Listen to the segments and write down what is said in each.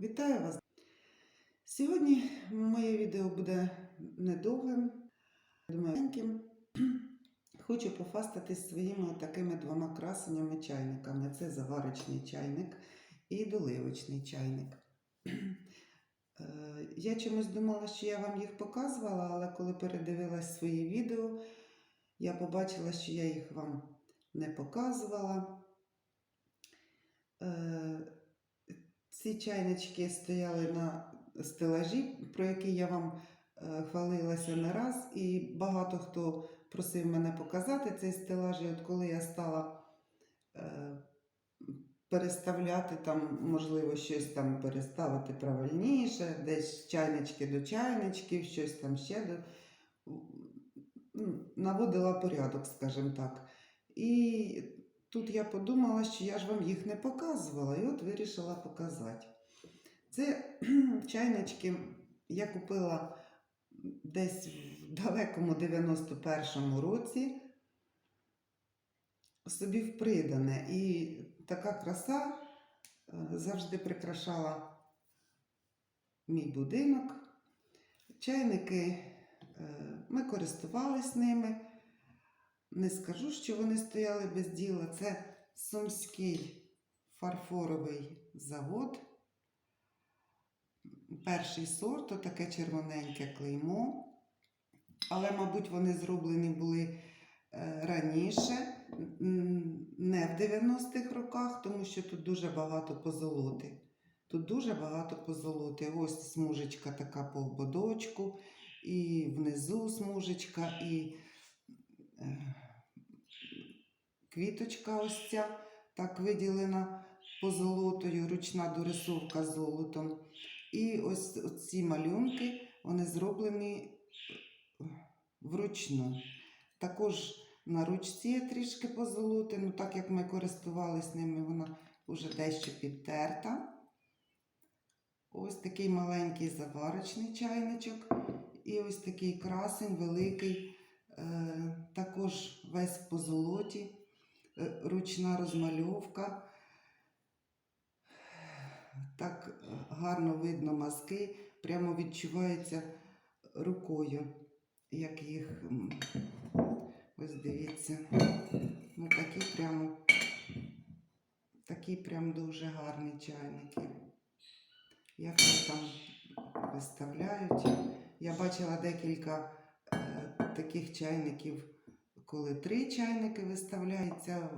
Вітаю вас! Сьогодні моє відео буде недовгим, маленьким. Хочу пофастатись своїми такими двома красеннями чайниками. Це заварочний чайник і доливочний чайник. Е, Я чомусь думала, що я вам їх показувала, але коли передивилась свої відео, я побачила, що я їх вам не показувала. Е, ці чайнички стояли на стелажі, про які я вам е, хвалилася не раз, і багато хто просив мене показати цей стелаж. І от коли я стала е, переставляти там, можливо, щось там переставити правильніше, десь чайнички до чайничків, щось там ще до. Наводила порядок, скажімо так. І тут я подумала, що я ж вам їх не показувала, і от вирішила показати. Це чайнички я купила десь в далекому 91-му році собі в придане. І така краса е, завжди прикрашала мій будинок. Чайники е, ми користувались ними. Не скажу, що вони стояли без діла. Це Сумський фарфоровий завод. Перший сорт, то таке червоненьке клеймо. Але, мабуть, вони зроблені були е, раніше, не в 90-х роках, тому що тут дуже багато позолоти. Тут дуже багато позолоти. Ось смужечка така по ободочку, і внизу смужечка, і квіточка ось ця так виділена позолотою, ручна дорисовка золотом. І ось ці малюнки, вони зроблені е, вручну. Також на ручці є трішки позолоти, ну так як ми користувалися ними, вона вже дещо підтерта. Ось такий маленький заварочний чайничок. І ось такий красень великий, також весь в позолоті, е, ручна розмальовка. Так е, гарно видно мазки, прямо відчувається рукою, як їх. Ось дивіться. Ну такі прямо, такі прям дуже гарні чайники. Як вони там виставляють. Я бачила декілька е, таких чайників, коли три чайники виставляються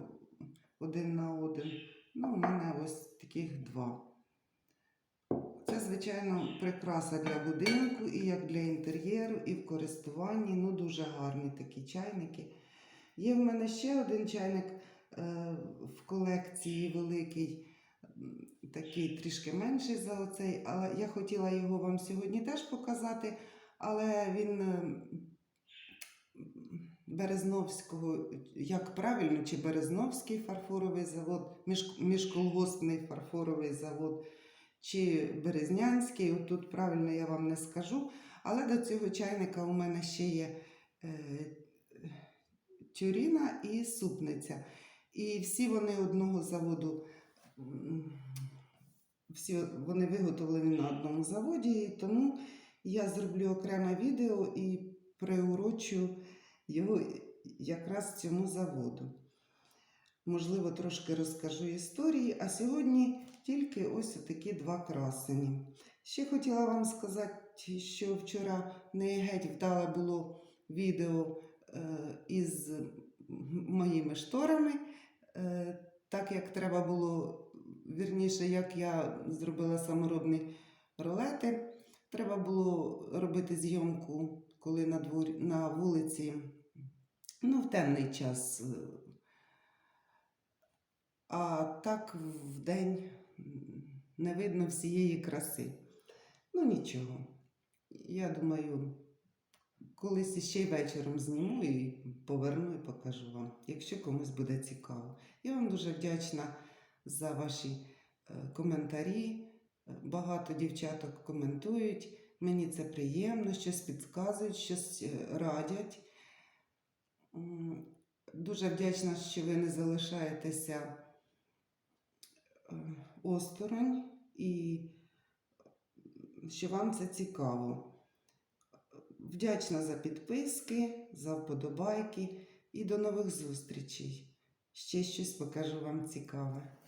один на один. Ну, у мене ось таких два. Це, звичайно, прикраса для будинку і як для інтер'єру, і в користуванні. Ну, дуже гарні такі чайники. Є в мене ще один чайник е, в колекції великий, такий трішки менший за оцей, але я хотіла його вам сьогодні теж показати, але він е, Березновського, як правильно, чи Березновський фарфоровий завод, між, міжколгоспний фарфоровий завод, чи Березнянський, от тут правильно я вам не скажу. Але до цього чайника у мене ще є е, тюріна і супниця. І всі вони одного заводу, всі вони виготовлені на одному заводі, тому я зроблю окреме відео і приурочу його якраз цьому заводу. Можливо, трошки розкажу історії, а сьогодні тільки ось такі два красені. Ще хотіла вам сказати, що вчора не геть вдале було відео е, із моїми шторами, е, так як треба було, вірніше, як я зробила саморобні ролети, треба було робити зйомку, коли на, дворі, на вулиці, ну, в темний час. е, А так в день не видно всієї краси. Ну нічого. Я думаю, колись іще й вечором зніму і поверну і покажу вам, якщо комусь буде цікаво. Я вам дуже вдячна за ваші е, коментарі. Е, Багато дівчаток коментують. Мені це приємно, щось підказують, щось радять. Дуже вдячна, що ви не залишаєтеся е, осторонь і що вам це цікаво. Вдячна за підписки, за вподобайки і до нових зустрічей. Ще щось покажу вам цікаве.